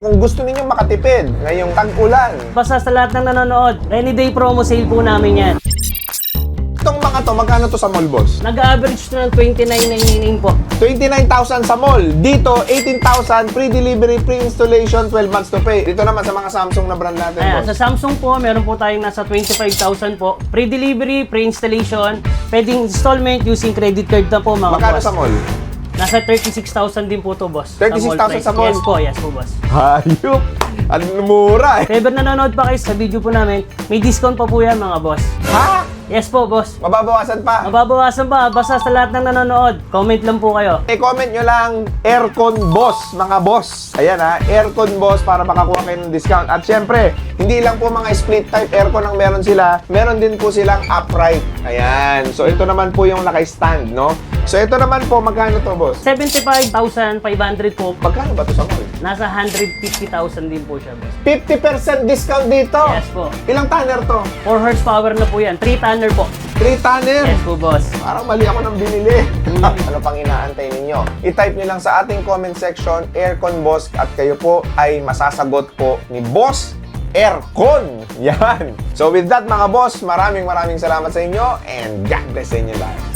Kung gusto ninyong makatipid ngayong tag-ulan, Basta sa lahat ng nanonood, rainy day promo sale po namin yan. itong mga to, magkano to sa mall, boss? Nag-average na ng 29.99 po. 29,000 sa mall. Dito, 18,000, free delivery, free installation, 12 months to pay. Dito naman sa mga Samsung na brand natin, Ayan, boss. sa Samsung po, meron po tayong nasa 25,000 po. Free delivery, free installation, pwedeng installment using credit card na po mga Magkano boss. sa mall? Nasa 36,000 din po to boss. 36,000 price. sa mall? Yes po, yes po boss. Hayop! Ang mura eh. If ever nanonood pa kayo sa video po namin, may discount pa po yan mga boss. Ha? Yes po boss. Mababawasan pa. Mababawasan pa, basta sa lahat ng nanonood, comment lang po kayo. I-comment nyo lang Aircon Boss, mga boss. Ayan ha, Aircon Boss para makakuha kayo ng discount. At syempre, hindi lang po mga split type aircon ang meron sila. Meron din po silang upright. Ayan. So ito naman po yung naka-stand, no? So ito naman po, magkano to, boss? 75,500 po. Magkano ba to sa mall? Nasa 150,000 din po siya boss. 50% discount dito. Yes po. Ilang tanner to? 4 horsepower na po yan. 3 tonner po. 3 tanner. Yes po boss. Parang mali ako nang binili. ano pang inaantay ninyo? I-type nyo lang sa ating comment section, Aircon Boss, at kayo po ay masasagot po ni Boss Aircon. Yan. So with that mga boss, maraming maraming salamat sa inyo and God bless sa inyo lahat.